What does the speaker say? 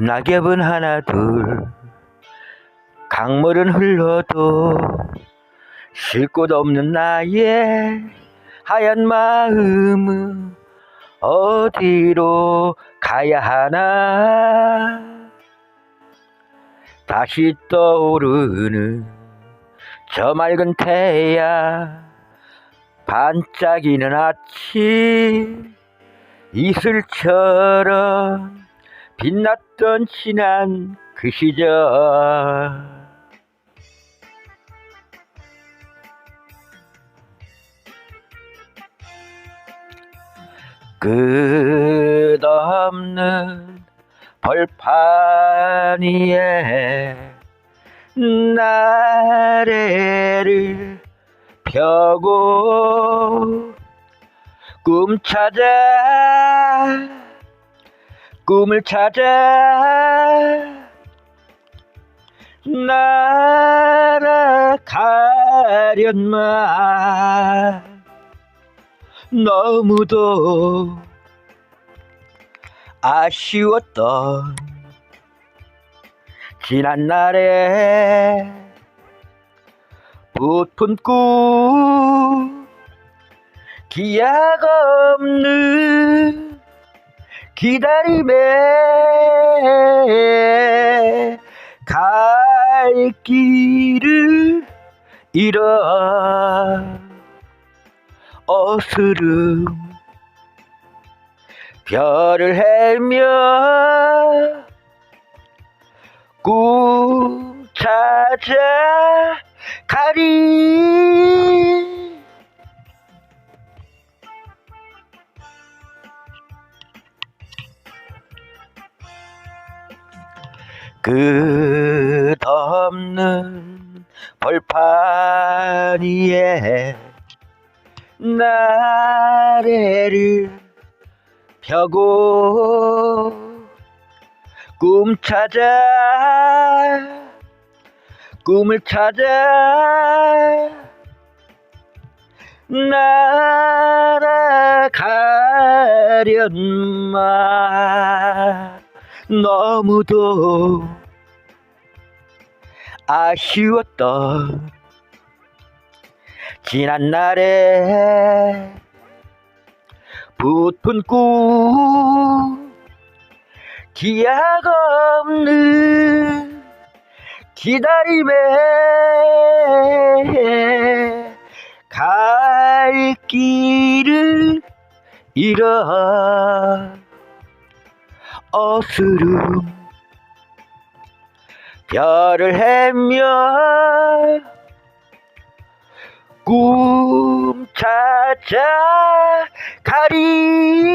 낙엽은 하나 둘 강물은 흘러도 쉴 곳 없는 나의 하얀 마음은 어디로 가야 하나? 다시 떠오르는 저 맑은 태양 반짝이는 아침 이슬처럼 빛났던 지난 그 시절. 끝없는 벌판 위에 나래를 펴고 꿈 찾아 꿈을 찾아 날아가련만 너무도 아쉬웠던 지난 날에 붙은 꿈 기약 없는 기다림에 갈 길을 잃어 어스름 별을 헤며 꿈 찾아 가리 끝없는 벌판 위에 나래를 펴고 꿈 찾아 꿈을 찾아 날아가련만 너무도 아쉬웠던 지난 날에 붙은 꿈 기약 없는 기다림에 갈 길을 잃어 어스름 별을 헤며 꿈 찾아 가리